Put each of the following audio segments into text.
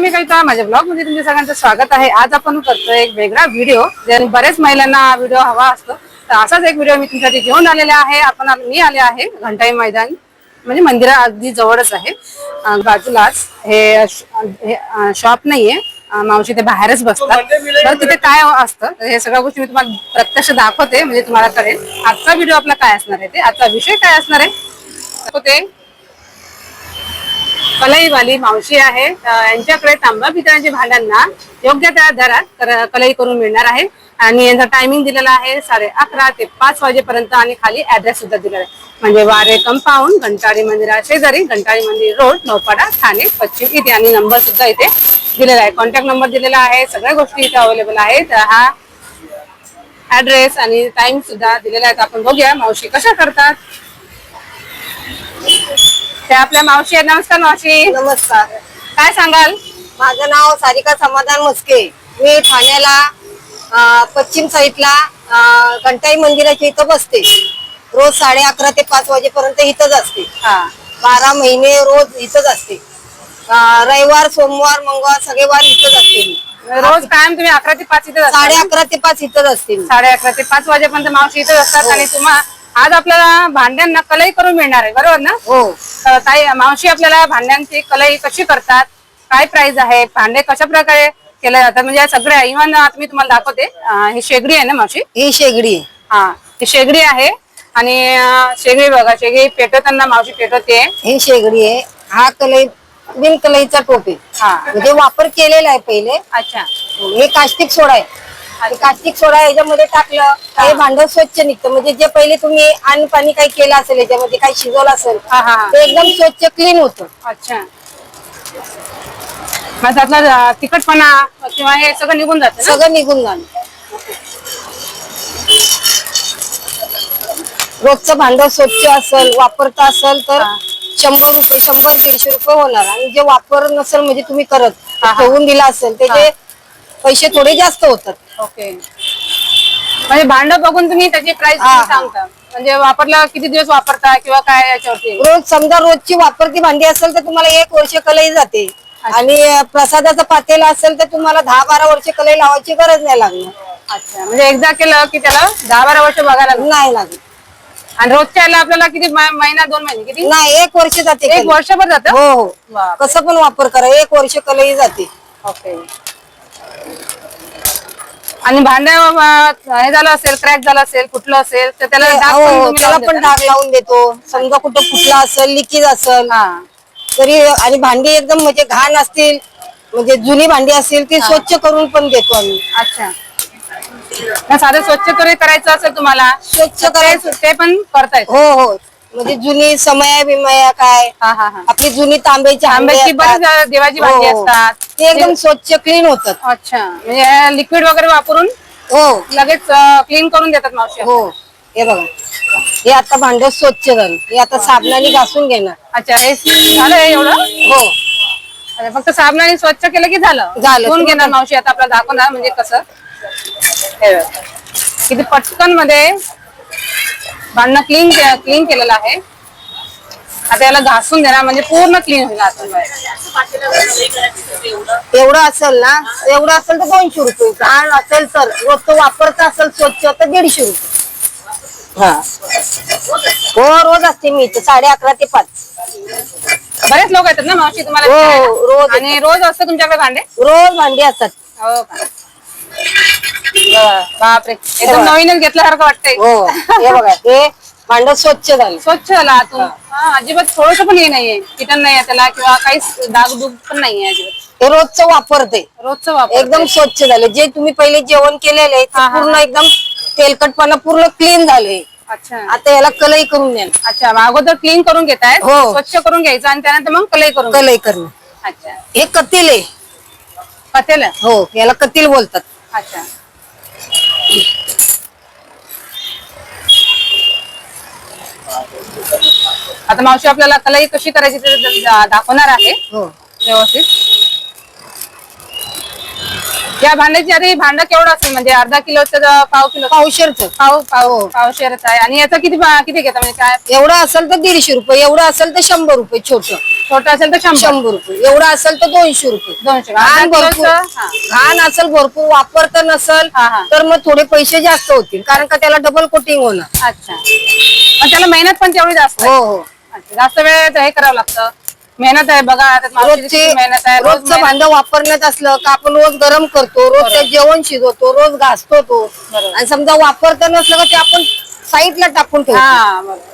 मी कविता माझ्या ब्लॉगमध्ये तुमच्या सगळ्यांचं स्वागत आहे. आज आपण करतोय एक वेगळा व्हिडिओ बरेच महिलांना हा व्हिडिओ हवा असतो तर असाच एक व्हिडिओ मी तुमच्यासाठी घेऊन आलेला आहे. आपण मी आले आहे घंटाई मैदान म्हणजे मंदिरा अगदी जवळच आहे. बाजूलाच हे शॉप नाहीये. मावशी ते बाहेरच बसतात. तर तिथे काय असतं हे सगळ्या गोष्टी मी तुम्हाला प्रत्यक्ष दाखवते म्हणजे तुम्हाला कळेल. आजचा व्हिडिओ आपला काय असणार आहे ते? आजचा विषय काय असणार आहे? दाखवते कलईवाली मावशी आहे. यांच्याकडे तांबा पितळांच्या भांड्यांना योग्य त्या दरात कलई करून मिळणार आहे. आणि यांचा टायमिंग दिलेला आहे साडे अकरा ते पाच वाजेपर्यंत आणि खाली ऍड्रेस सुद्धा दिलेला आहे. म्हणजे वारे कंपाऊंड घंटाळी मंदिरा शेजारी घंटाळी मंदिर रोड नौपाडा ठाणे पश्चिम इथे आणि नंबर सुद्धा इथे दिलेला आहे. कॉन्टॅक्ट नंबर दिलेला आहे. सगळ्या गोष्टी इथे अवेलेबल आहेत. हा ऍड्रेस आणि टाइम सुद्धा दिलेला आहे. तर आपण बघूया मावशी कशा करतात. त्या आपल्या मावशी आहेत. नमस्कार मावशी. नमस्कार. काय सांगाल? माझं नाव सारिका समाधान मस्के. मी ठाण्याला अं, पश्चिम साईडला अं, घंटाई मंदिराच्या इथं बसते. रोज साडे अकरा ते पाच वाजेपर्यंत इथंच असते. हा. बारा महिने रोज इथंच असते. अं, रविवार सोमवार मंगळवार सगळे वार इथंच असते मी. रोज कायम तुम्ही अकरा ते पाच इथे साडे अकरा ते पाच इथंच असते मी. साडे अकरा ते पाच वाजेपर्यंत मावशी इथे असतात आणि तुम्हा आज आपल्याला भांड्यांना कलई करून मिळणार आहे बरोबर ना? हो. तर ताई मावशी आपल्याला भांड्यांची कलई कशी करतात? काय प्राइस आहे? भांडे कशा प्रकारे केले जातात? म्हणजे या सगळ्या इव्हन आता मी तुम्हाला दाखवते. अं, ही शेगडी आहे ना मावशी? ही शेगडी. आहे. हा ही शेगडी आहे. आणि अं, शेगडी बघा शेगडी पेटवताना मावशी पेटवते. ही शेगडी आहे. हा कलई बिन कलईचा टोप. हा. म्हणजे वापर केलेला आहे पहिले. अच्छा. हे कास्टिक सोडा आहे. कास्टिक सोडा याच्यामध्ये टाकलं हे. भांड स्वच्छ निघतं. म्हणजे जे पहिले तुम्ही अन्न पाणी काही केलं असेल याच्यामध्ये काही शिजवलं असेल ते एकदम स्वच्छ क्लीन होतं. अच्छा. मग त्यातला तिखटपणा किंवा हे सगळं निघून जातं? सगळं निघून जाणं रोजचं भांड स्वच्छ असेल वापरता असेल तर. शंभर रुपये शंभर दीडशे रुपये होणार. आणि जे वापर नसेल म्हणजे तुम्ही करत हा, हा. ठेवून दिला असेल त्याचे पैसे थोडे जास्त होतात. ओके. म्हणजे भांड बघून तुम्ही त्याची प्राइस हा, हा. सांगता. म्हणजे वापरला किती दिवस वापरता किंवा काय याच्यावरती? रोज समजा रोजची वापरती भांडी असेल तर तुम्हाला एक वर्ष कलई जाते. आणि अं, प्रसादाचं पातेला असेल तर तुम्हाला दहा बारा वर्ष कलई लावायची गरज नाही लागणार. अच्छा. म्हणजे एकदा केलं की त्याला दहा बारा वर्ष बघायला नाही लागत आणि रोजच्या याला आपल्याला किती महिना दोन महिने किती? नाही एक वर्ष जाते एक कलई. वर्षभर जातं? हो हो. कसं पण वापर करा एक वर्ष कलई जाते. ओके. आणि भांड हे झालं असेल क्रॅक झालं असेल फुटलं असेल तर त्याला डाग पण हो, तुम्ही त्याला लावून पण देता? डाग लावून देतो. समजा कुठं फुटला असेल लिकेज असेल हा. तरी आणि भांडी एकदम म्हणजे घाण असतील म्हणजे जुनी भांडी असतील ती स्वच्छ करून पण देतो आम्ही. अच्छा. मग साधं स्वच्छ तरी करायचं असेल तुम्हाला स्वच्छ तर करायचं. ते- ते पण करतायत. हो हो. म्हणजे जुनी समया बिमया काय? हा हा हा. आपली जुनी तांब्याची हांडे आंब्याची असतात. देवाची भांडी हो, हो. असतात. ते एकदम स्वच्छ क्लीन होतात. अच्छा. म्हणजे लिक्विड वगैरे वापरून हो. लगेच क्लीन करून देतात मावशी. हो. हे बघा. हे आता भांड स्वच्छ झालं. हे आता साबणाने घासून घेणार. अच्छा हे झालं हे एवढं? हो. अच्छा, फक्त साबणाने स्वच्छ केलं की झालं? झालं. धुवून घेणार मावशी आता आपल्याला दाखवणार म्हणजे कसं? हे बघ. किती पटकनमध्ये भांडणं क्लीन क्लीन केलेलं आहे. आता याला घासून देणार म्हणजे पूर्ण क्लीन होईल आतून. एवढं असेल ना एवढं असेल तर दोनशे रुपये. घाण असेल तर रोजचं वापरता असेल स्वच्छ तर दीडशे रुपये. हा. हो रोज असते मी इथे साडे अकरा ते पाच. बरेच लोक येतात ना मावशी तुम्हाला हो? रोज आणि रोज असतं तुमच्याकडे भांडे? रोज भांडी असतात. हो का? बापरे. एकदम नवीनच घेतल्यासारखं वाटतंय. हो हे बघा हे भांड स्वच्छ झालं. स्वच्छ झाला आतून. हा, अजिबात थोडस पण हे नाहीये. किटन नाहीये त्याला किंवा काहीच डागडुग पण नाहीये अजिबात. हे रोजचं वापरते रोजचं वापर एकदम स्वच्छ झालं. जे तुम्ही पहिले जेवण केलेलं आहे ते पूर्ण एकदम तेलकटपणा पूर्ण क्लीन झालंय अच्छा. आता याला कलई करून द्या अच्छा मग अगोदर क्लीन करून घेताय हो. स्वच्छ करून घ्यायचं आणि त्यानंतर मग कलई करून कलई करणं अच्छा. हे कतील आहे. पतेल हो याला कतील बोलतात. अच्छा. आता मावशी आपल्याला कलई कशी करायची ते दाखवणार आहे. हो. व्यवस्थित. या भांड्याची आधी भांड केवढं असेल? म्हणजे अर्धा किलोचं ज- पाव किलो पावशेरचं पाव पाव पावशेरच आहे. आणि याचं किती किती घेता? म्हणजे काय एवढं असेल तर दीडशे रुपये एवढं असेल तर शंभर रुपये छोट. छोटं असेल तर शंभर. शंभर रुपये. एवढं असेल तर दोनशे रुपये. दोनशे. घाण भरपूर. असेल भरपूर वापरत नसल हा, हा. तर मग थोडे पैसे जास्त होतील. कारण का त्याला डबल कोटिंग होणार. अच्छा. पण त्याला मेहनत पण तेवढी जास्त आहे. हो हो. अच्छा, जास्त वेळ हे करावं लागतं. मेहनत आहे बघा त्यात मावशीची रोजचे किती मेहनत आहे. रोज रोजचं भांड वापरण्यात असलं का आपण रोज गरम करतो रोज त्यात जेवण शिजवतो रोज घासतो तो. बरोबर. आणि समजा वापरता नसलं का ते आपण साईडला टाकून ठेवतो. हा बरोबर.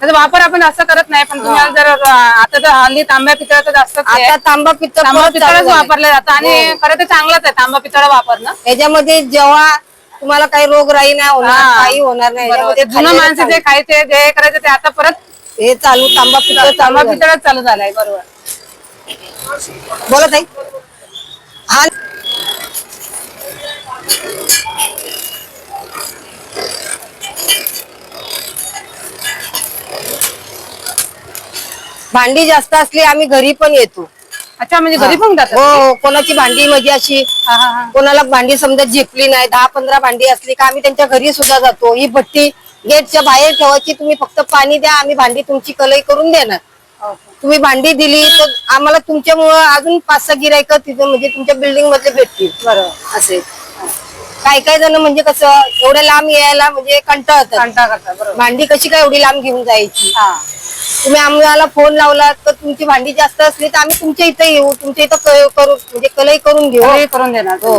त्याचा वापर आपण जास्त करत नाही पण तुम्ही जर आता तर हल्ली तांब्या पितळाचं जास्त आता तांबा पित्तळ तांबा पितळच. वापरलं जातं आणि हो. खरं ते चांगलंच आहे तांबा पितळ वापरणं याच्यामध्ये जेव्हा तुम्हाला काही रोगराई नाही होणार. काही होणार नाही. याच्यामध्ये जुनं माणसं जे. खायचे जे करायचे ते आता परत हे चालू तांबा पित्तळ तांबा पितळच चालू झालाय बरोबर बोला ताई हा भांडी जास्त असली आम्ही घरी पण येतो. अच्छा म्हणजे घरी पण हो जातात? हो कोणाची भांडी म्हणजे अशी हा, हा, हा. कोणाला भांडी समजा झेपली नाही दहा पंधरा भांडी असली का आम्ही त्यांच्या घरी सुद्धा जातो. ही भट्टी गेटच्या बाहेर ठेवायची तुम्ही फक्त पाणी द्या आम्ही भांडी तुमची कलई करून देणार. तुम्ही भांडी दिली तर आम्हाला तुमच्यामुळं अजून पाच सहा गिरायक तिथं म्हणजे तुमच्या बिल्डिंगमध्ये भेटतील. बरोबर. असे. काय काय जण म्हणजे कसं एवढ्या लांब यायला म्हणजे कंटाळतात. कंटाळा करतात बरोबर. भांडी कशी काय एवढी लांब घेऊन जायची? हा. तुम्ही आम्हाला फोन लावला तर तुमची भांडी जास्त असली तर आम्ही तुमच्या इथे येऊ तुमच्या इथं क- करू म्हणजे कलई करून घेऊ. करून देणार हो.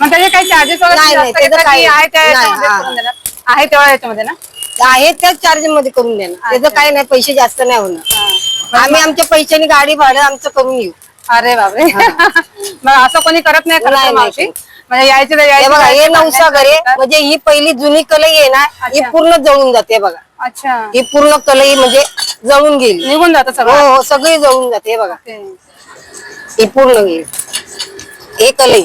मग त्याचे काही चार्जेस नाही, त्याचं काही आहे त्या नाही, याच्यामध्ये हा. करून देणार? आहे तेवढ्या याच्यामध्ये ना? आहे त्याच चार्जमध्ये करून देणार. त्याचं काय नाही पैसे जास्त नाही होणार. आम्ही आमच्या पैशाने गाडी भाडं आमचं करून येऊ अरे बापरे. मग असं कोणी करत नाही खरं नाही, तर नाही मावशी? म्हणजे यायचे तर यायचे बघा हे नवसा घरे. म्हणजे ही पहिली जुनी कलई आहे ना ही अच्छा. पूर्ण जळून जाते बघा. अच्छा. ही पूर्ण कलई म्हणजे जळून गेली. निघून जातं हो सगळं? हो सगळी जळून जाते हे बघा. ओके. ही पूर्ण गेली. हे कलई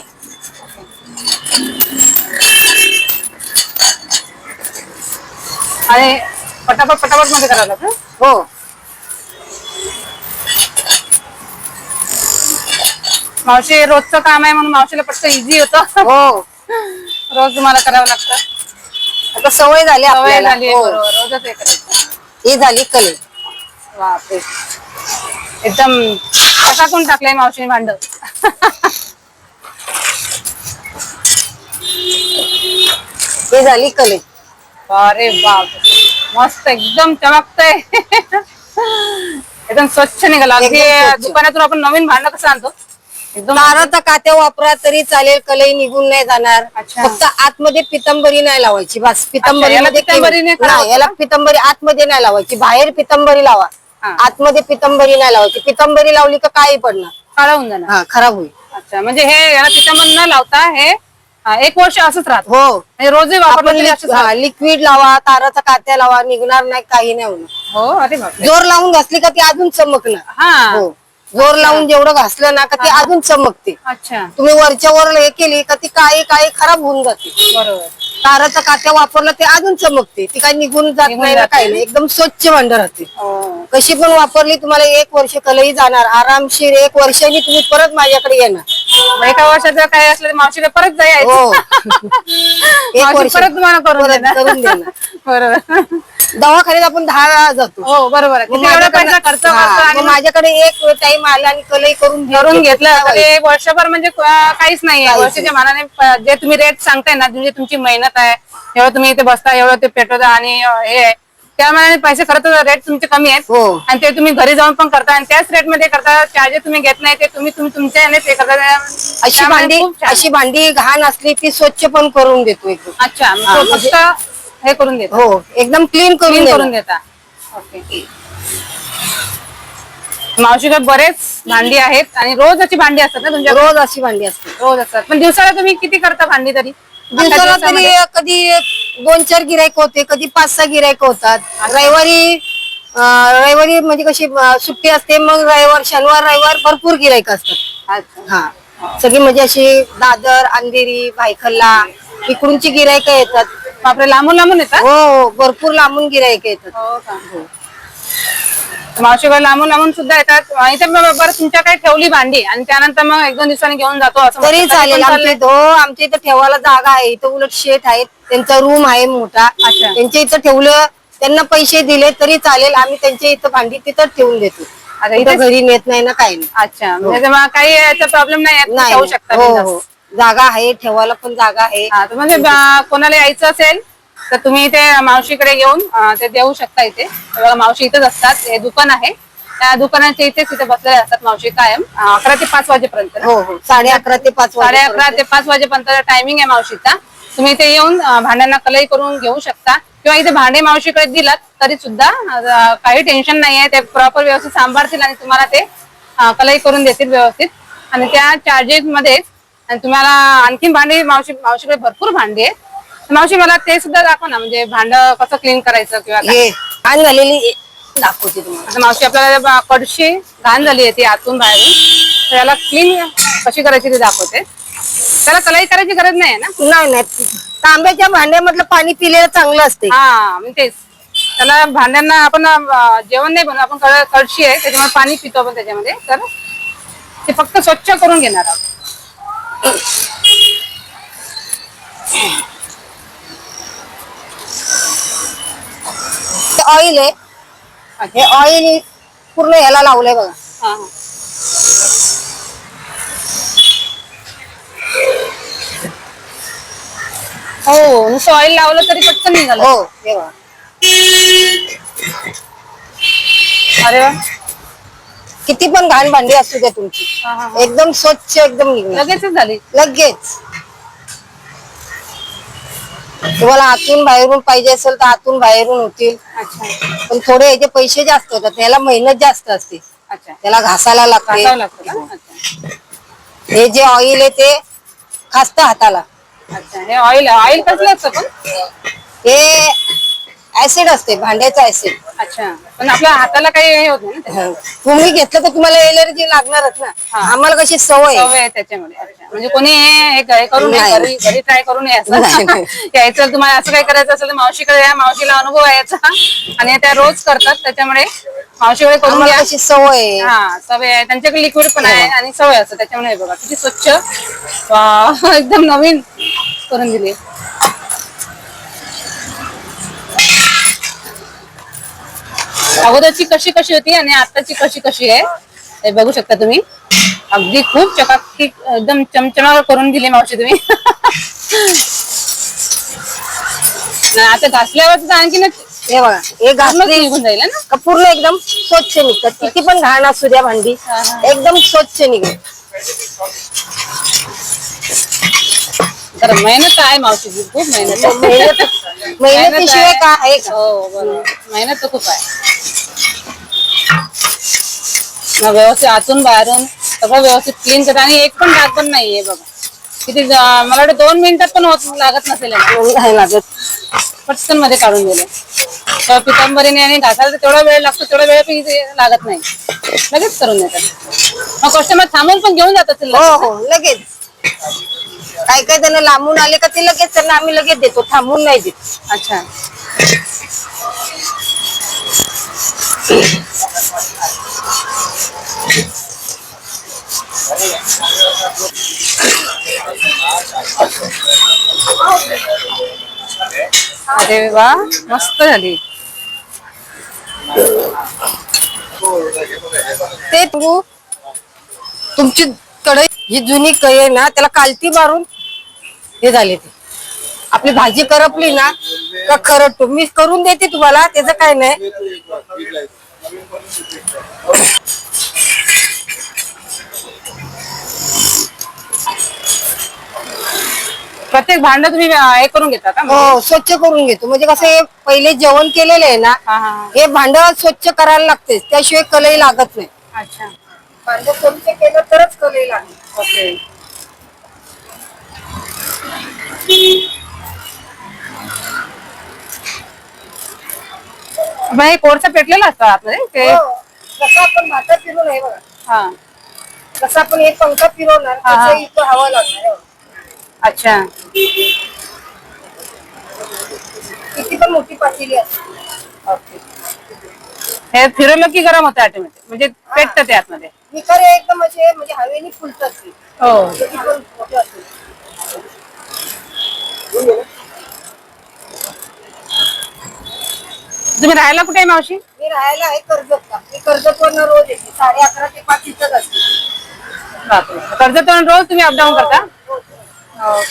आणि पटापट पटापटमध्ये करावं लागतं? हो. मावशी रोजचं काम आहे म्हणून मावशीला पटकन इझी होतं. हो. रोज तुम्हाला करावं लागतं. आता सवय झाली सवय आपल्याला. झाली हो. बरोबर. रोजच हे करायचं. ही झाली कलई बापरे. एकदम टाकून टाकलंय मावशीने भांड? ही झाली कलई अरे बाप मस्त एकदम चमकतय. एकदम स्वच्छ निघाला. अगदी एकदम स्वच्छ. दुकानातून आपण नवीन भांड कसं आणतो? ताराचा कात्या वापरा तरी चालेल कलई निघून नाही जाणार. अच्छा. फक्त आतमध्ये पितंबरी नाही लावायची बस. पितंबरी याला मध्ये पितंबरीने केली- करावं नाही याला पितंबरी आतमध्ये नाही लावायची बाहेर पितंबरी लावा. हा. आतमध्ये पितंबरी नाही लावायची. पितंबरी लावली तर काही पडणार काळा होऊन जाणार. हा खराब होईल. अच्छा म्हणजे हे याला पितांबर न लावता हे हा, एक वर्ष असंच राहत. हो. म्हणजे रोजही आपण वापरलं तरी असंच राहतं. लिक्विड लावा ताराचा कात्या लावा निघणार नाही काही नाही होणार. हो अरे बापरे. जोर लावून घासली का ती अजून चमकणार. हा. हो. जोर लावून जेवढं घासलं ना का ती अजून चमकते. अच्छा. तुम्ही वरच्या वर हे केली का ती काही काही खराब होऊन जाते. बरोबर. ताराचा कात्या वापरला ते अजून चमकते. ती काही निघून जात निघून नाही ना जात. काही नाही एकदम स्वच्छ भांड राहते. हो. कशी पण वापरली तुम्हाला एक वर्ष कलही जाणार. आरामशीर एक वर्षांनी तुम्ही परत माझ्याकडे येणार. मग एका वर्षाचं काय असलं तर मावशीला परत जायचं. हो. एक मावशी वर्ष परत तुम्हाला करून परत देणार. करून देणार. बरोबर. दवाखान्यात आपण दहा वेळा जातो. हो बरोबर आहे. मग किती एवढा पैसा माझ्याकडनं- खर्च हा, मग आणि माझ्याकडे एक टाइम आला आणि कलई करून करून घेतलं. तर ते वर्षभर म्हणजे काहीच नाहीये काहीच वर्षाच्या मानाने जे तुम्ही रेट सांगताय ना म्हणजे तुमची मेहनत आहे एवढं तुम्ही इथे बसता एवढं ते पेटवता आणि अं, हे आहे. त्या मानाने पैसे खरं तर रेट तुमचे कमी आहेत. हो. आणि ते तुम्ही घरी जाऊन पण करता आणि त्याच रेटमध्ये करता चार्जेस तुम्ही घेत नाही ते तुम्ही तुम्ही तुमच्या याने ते करता. अशी त्यामुळे भांडी खूप छान. अशी भांडी घाण असली ती स्वच्छ पण करून देतो एकदम अच्छा मग तो म्हणजे- फक्त हे करून देता. हो. एकदम क्लीन करून देणार. करून देता. ओके मावशीकडे बरेच भांडी आहेत आणि रोजची भांडी असतात ना तुमच्या रोज अशी भांडी असते रोज असतात. पण दिवसाला तुम्ही किती करता भांडी तरी? एका दिवसाला तरी दिवसामध्ये? कधी दोन चार गिरायक होते कधी पाच सहा गिरायक होतात. रविवारी अं, रविवारी म्हणजे कशी अं, सुट्टी असते मग रविवार शनिवार रविवार भरपूर गिरायक असतात. अच्छा. हा. सगळी म्हणजे अशी दादर अंधेरी भायखल्ला इकडूनची गिरायक येतात. बापरे लांबून लांबून येतात? हो हो भरपूर लांबून गिरायक येतात हो का? मावशीकडे लांबून लांबून सुद्धा येतात. इथे मग बरं तुमच्याकडे ठेवली भांडी आणि त्यानंतर मग एक दोन दिवसांनी घेऊन जातो असं तरी म्हणतात. चालेल. आमच्या. इथं हो आमच्या इथं ठेवायला जागा आहे. इथं उलट शेत आहेत त्यांचा रूम आहे मोठा. अच्छा. त्यांच्या इथं ठेवलं त्यांना पैसे दिले तरी चालेल. आम्ही त्यांच्या इथं भांडी तिथं ठेवून देतो. आता इथं घरी नेत नाही ना काही नाही. अच्छा. म्हणजे तेव्हा काही याचा प्रॉब्लेम नाही आहे, तुम्ही नाही. ठेवू नाही. शकता हो बिनधास्त. हो. जागा आहे ठेवायला पण जागा आहे. हा तर म्हणजे बा- कोणाला यायचं असेल तर तुम्ही इथे मावशीकडे येऊन अं, ते देऊ शकता इथे. बघा मावशी इथेच असतात. हे दुकान आहे. त्या दुकानाच्या इथेच इथे बसलेले असतात मावशी कायम. अं, अकरा ते पाच वाजेपर्यंत ना? हो हो. साडे अकरा ते पाच साडे वाजेपर्यंत. अकरा ते पाच वाजेपर्यंत टायमिंग आहे मावशीचा. तुम्ही इथे येऊन अं, भांड्यांना कलई करून घेऊ शकता. किंवा इथे भांडे मावशीकडे दिलात तरी सुद्धा अं, काही टेन्शन नाहीये. ते प्रॉपर व्यवस्थित सांभाळतील आणि तुम्हाला ते अं, कलई करून देतील व्यवस्थित. आणि त्या चार्जेस मध्ये आणि तुम्हाला आणखीन भांडी मावशी मावशीकडे भरपूर भांडी आहेत. मावशी मला ते सुद्धा दाखव ना म्हणजे भांड कसं क्लीन करायचं किंवा. हे घाण झालेली दाखवते तुम्हाला. आता मावशी आपल्याला कडशी घाण झाली आहे ती आतून बाहेरून. तर याला क्लीन कशी करायची ते दाखवते. त्याला कलाई करायची गरज नाही आहे ना? नाही नाही. तांब्याच्या भांड्यामधलं पाणी पिलेलं चांगलं असते. हा मग तेच. त्याला भांड्यांना आपण अं, जेवण नाही बनवत आपण कळ- कळशी आहे त्याच्यामुळे पाणी पितो आपण त्याच्यामध्ये. तर ते फक्त स्वच्छ करून घेणार आहोत. ते ऑइल आहे. हे ऑइल पूर्ण याला लावलंय बघा. हा, हा. हो नुसतं ऑइल लावलं तरी पटकन निघालं. हो हे बघा. अरे वा. किती पण घाण भांडी असू द्या तुमची. हा, हा, हा. एकदम स्वच्छ एकदम निघणार. लगेचच झाली. लगेच. तुम्हाला आतून बाहेरून पाहिजे असेल तर आतून बाहेरून होतील. अच्छा. पण थोडे याचे पैसे जास्त होतात त्याला मेहनत जास्त असते. अच्छा. त्याला घासायला घासावं लागते लागतं का? अच्छा. हे जे ऑइल आहे ते खासतं हाताला. अच्छा. हे ऑइल ऑइल कसलं असतं पण? हे ऍसिड असते भांड्याचं ऍसिड. अच्छा. पण आपल्या हाताला काही हे होत नाही ना त्याच्यात. तुम्ही घेतलं तर तुम्हाला एलर्जी लागणारच ना. हा. आम्हाला कशी सवय आहे. सवय आहे त्याच्यामध्ये अच्छा. म्हणजे कोणी हे हे हे करून नये, नाही. घरी घरी ट्राय करून नये असं. नाही. यायचं तुम्हाला असं काही करायचं असेल तर मावशीकडे या मावशीला अनुभव आहे याचा. आणि त्या रोज करतात त्याच्यामुळे मावशीकडे करून आम्हाला घ्या. कशी सवय आहे. हा सवय आहे. त्यांच्याकडे लिक्विड पण आहे आणि सवय असतं. त्याच्यामुळे हे बघा किती स्वच्छ. वा, एकदम नवीन करून दिली. अगोदरची कशी कशी होती आणि आताची कशी कशी आहे हे बघू शकता तुम्ही. अगदी खूप चकाकी एकदम चमचमा करून दिली मावशी तुम्ही. आता घासल्यावर तर आणखीनच हे बघा हे घासले निघून जाईल ना? पूर्ण एकदम स्वच्छ निघतात. किती पण घाण असू द्या भांडी. एकदम स्वच्छ निघेल. तर मेहनत आहे मावशीची खूप मेहनत आहे. मेहनत मेहनतीशिवाय आहे. का आहे का? हो बरोबर मेहनत तर खूप आहे. मग व्यवस्थित आतून बाहेरून सगळं व्यवस्थित क्लीन करत आणि एक पण डाग पण नाहीये बघा. किती ज- मला वाटतं दोन मिनिटात पण होत लागत नसेल याला. नाही लागत. पटकनमध्ये काढून दिले. तर पितांबरीने आणि घासायला तर तेवढा वेळ लागतो तेवढा वेळ पण इथे लागत नाही. लगेच करून देतात. मग कस्टमर थांबून पण घेऊन जात असेल हो हो लगेच. काय काय जण लांबून आले का ते लगेच त्यांना आम्ही लगेच देतो थांबून नाही देत. अच्छा. अरे वा मस्त झाली. ते तुमची ही जुनी कढई आहे ना त्याला कालती मारून हे झाले ते. आपली भाजी करपली ना का खरं मी करून देते तुम्हाला त्याचं काय नाही. प्रत्येक भांड तुम्ही अं, हे करून घेता का? हो स्वच्छ करून घेतो. म्हणजे कसं हे पहिले जेवण केलेलं आहे ना हा हा हा. हे भांड स्वच्छ करायला लागते. त्याशिवाय कलई लागत नाही. अच्छा. भांड स्वच्छ केलं तरच कलई लागते ओके. मग हे कोळसा पेटलेला असतो आतमध्ये? ते हो. जसं आपण भाता फिरून आहे बघा. हा. जसं आपण एक पंखा फिरवणार हा, हा. तसं इथं हवा लागणार. अच्छा. किती पण मोठी पातेली असते. ओके. हे फिरवलं की गरम होतं ऑटोमॅटिक म्हणजे पेटतं ते आतमध्ये. निखारे एकदम असे म्हणजे हवेने फुलतात ते. हो. किती पण मोठे असतील. तुम्ही राहायला कुठे आहे मावशी? मी राहायला आहे कर्जतला. मी कर्जतवरनं रोज येते. साडे अकरा ते पाच इथंच असते. कर्जतवरून रोज तुम्ही अपडाऊन करता? हो.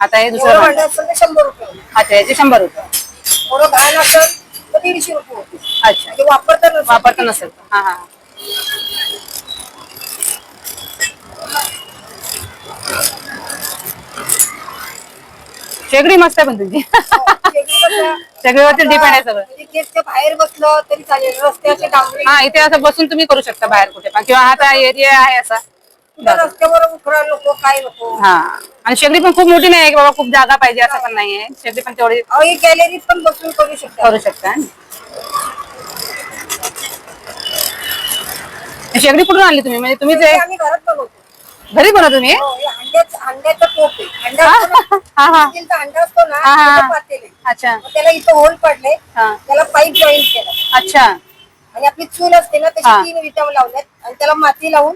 आता हे दुसरं भांडं. असेल तर शंभर रुपये. अच्छा याचे शंभर रुपये. थोडं घाण असेल तर दीडशे रुपये होते. अच्छा. म्हणजे वापरता नसेल. वापरता नसेल. हा हा. शेगडी मस्त आहे पण तुझी. कसं, शेगडीवरती डिपेंड आहे सगळं. गेटच्या बाहेर बसलं तरी चालेल. रस्त्याचे डांबरी. हा इथे असं बसून तुम्ही करू शकता बाहेर कुठे पण. किंवा हा एरिया आहे असा. रस्त्यावर काय हा. आणि शेगडी पण खूप मोठी नाही आहे की बाबा खूप जागा पाहिजे असं पण शेगडी पण तेवढी ही गॅलरीत पण बसून करू शकता. करू शकता. शेगडी कुठून आणली तुम्ही? म्हणजे तुम्ही ते आम्ही घरात बनवतो. घरी बनवता तुम्ही? हो, हे अंड्याचं अंड्याचा टोप आहे. अंडा असतो ना, हा स्टीलचा अंडा असतो ना हा, हा. त्याचं पातेल. आहे. अच्छा. मग त्याला इथं होल पडले. हा. त्याला पाईप जॉईन केलं. अच्छा. आणि आपली चूल असते ना हा. त्याची तीन विटा लावल्यात. आणि त्याला माती लावून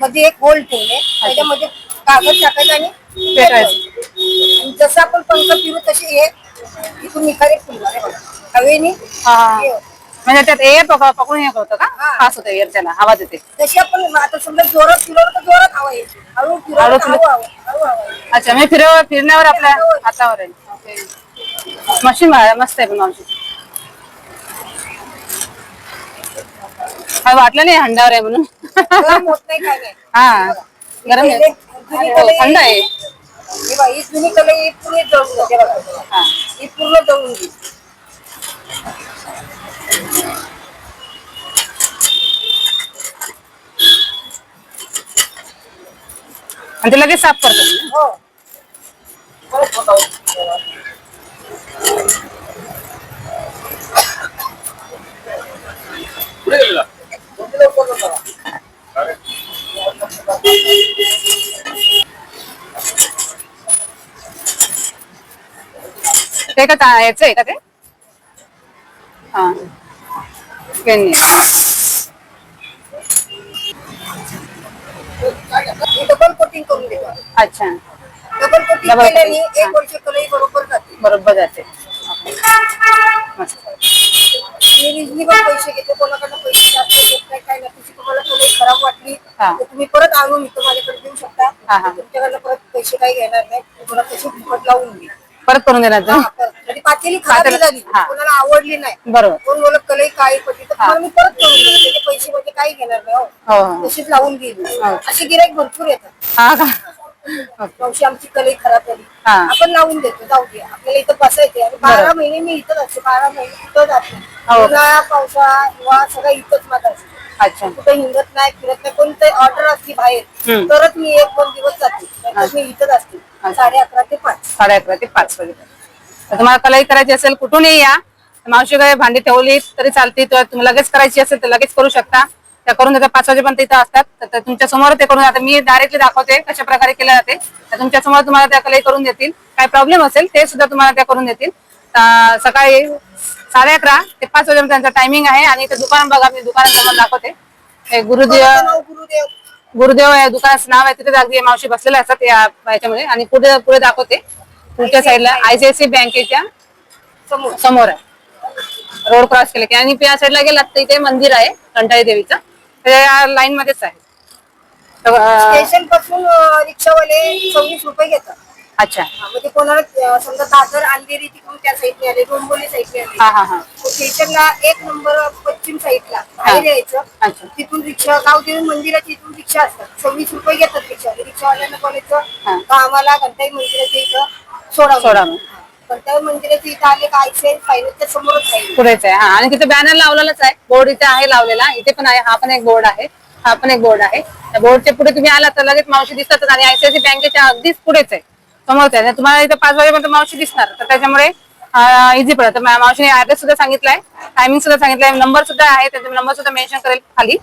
मध्ये एक होल ठेवले. त्याच्यामध्ये कागद टाकायचं आणि. आणि जसं आपण पंख फिरू तशी हे इथून निखारे फुलणार आहे. हवेनी. म्हणजे त्यात एअर पकड पकडून हे होतं का. पास होतं एअर त्याला. आवाज येते जशी आपण आता समजा जोरात फिरवलं तर जोरात हवा येते हळू फिरवलं. अच्छा म्हणजे फिरव फिरण्यावर आपल्या हातावर आहे मशीन मस्त आहे पण मावशी. वाटलं नाही हंडावर आहे म्हणून. गरम होत नाही काय नाही. हा गरम आहे. हो, थंड आहे. हे बघा, ही जुनी कलई ही पूर्ण जळून जाते बघा. हा. ही पूर्ण जळून गेली. आणि ते लगेच साफ करतो तुम्ही. हो. परत होता. ते का ता- याचं आहे का ते हा पेन ही डबल कोटिंग करून देतो अच्छा डबल कोटिंग Double केल्याने coating, एक हा. वर्ष कलई बरोबर जाते बरोबर जाते मस्त मी रिजनेबल पैसे घेते कोणाकडनं पैसे जास्त घेत नाही काय नाही तुझी तुम्हाला खराब वाटली हा. तर तुम्ही परत आणून इथं माझ्याकडे देऊ शकता हा, हा. तुमच्याकडनं परत पैसे काही घेणार नाही तुम्हाला फुकट लावून देईल परत करून देणार हा, परत. म्हणजे पातेली खराब पातेली- झाली हा. कोणाला आवडली नाही बरोबर कोण बोलत कलई काळी पडली तर. तुम्हाला मी परत करून देईल त्याचे पैसे म्हणजे काही घेणार नाही हो. हो हो. तशीच लावून देईल हो. असे गिराईक भरपूर येतात हा का. मावशी आमची कलई खराब झाली. हा. आपण लावून देतो जाऊ दे. आपल्याला इथं बसायचे आणि बारा महिने मी इथंच असते बारा महिने इथं जाते हो. उन्हाळा पावसाळा हिवाळा सगळं इथंच माझं असते. अच्छा. कुठे हिंडत नाही फिरत नाही. कोणती ऑर्डर असली बाहेर हम्म. तरच मी एक दोन दिवस जाते. नाहीतर मी इथंच असते साडे अकरा ते पाच. साडे अकरा ते पाच पर्यंत तर तुम्हाला कलाई करायची असेल कुठूनही या. मावशीकडे भांडी ठेवली तरी चालते. तर तुम्ही लगेच करायची असेल तर लगेच करू शकता. त्या करून देतात पाच वाजेपर्यंत इथं असतात. तर त्या तुमच्यासमोर ते करून जातात मी डायरेक्टली दाखवते कशा प्रकारे केलं जाते. तर तुमच्यासमोर तुम्हाला त्या कलाई करून देतील. काय प्रॉब्लेम असेल ते सुद्धा तुम्हाला त्या करून देतील. सकाळी साडे अकरा ते पाच वाजेपर्यंत त्यांचं टायमिंग आहे आणि ते दुकान बघा मी दुकानासमोर दाखवते. हे गुरुदेव गुरुदेव? या दुकानाचं नाव आहे तिथे अगदी मावशी बसलेल्या असतात या याच्यामध्ये आणि पुढे पुढे दाखवते. पुढच्या साईडला आयसीआयसी बँकेच्या समोर. समोर. आहे रोड क्रॉस केले की. आणि या साईडला गेलात तर इथे मंदिर आहे कंटाळी देवीचं. त्या लाईन मध्येच आहे. तर, स्टेशनपासून अं, रिक्षावाले सव्वीस रुपये घेतात. अच्छा. हा, म्हणजे कोणाला अं, समजा दादर अंधेरी तिकडून त्या साईडने आले डोंबोली साईडने आले. हा हा हा. स्टेशनला एक नंबर पश्चिम साईडला बाहेर यायचं. अच्छा. तिथून रिक्षा गावदेवी मंदिराची इथून रिक्षा असतात. सव्वीस रुपये घेतात रिक्षा रिक्षावाल्यांना हा. बोलायचं का आम्हाला घंटाई मंदिराच्या इथं सोडा सोडा म्हणून. मंदिराच्या आले का आयसीआय फायनान्सच्या समोरच पुढेच आहे. हा आणि तिथे बॅनर लावलेलाच आहे. बोर्ड इथे आहे लावलेला. इथे पण आहे. हा पण एक बोर्ड आहे. हा पण एक बोर्ड आहे. त्या बोर्डच्या पुढे तुम्ही आला तर लगेच मावशी दिसतात आणि आयसीआयसी बँकेच्या अगदीच पुढेच आहे. समोरच आहे. तुम्हाला इथे पाच वाजेपर्यंत मावशी दिसणार. तर त्याच्यामुळे इझी पडत मावशीने ऍड्रेस सुद्धा सांगितलाय. टायमिंग सुद्धा सांगितलंय. नंबर सुद्धा आहे. त्याचा नंबर सुद्धा मेन्शन करेल खाली.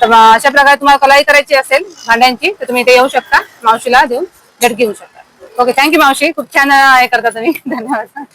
तर अशा प्रकारे तुम्हाला कलाई करायची असेल भांड्यांची तर तुम्ही इथे येऊ शकता. मावशीला देऊन भेट घेऊ शकता. ओके थँक्यू मावशी. खूप छान हे करता तुम्ही. धन्यवाद.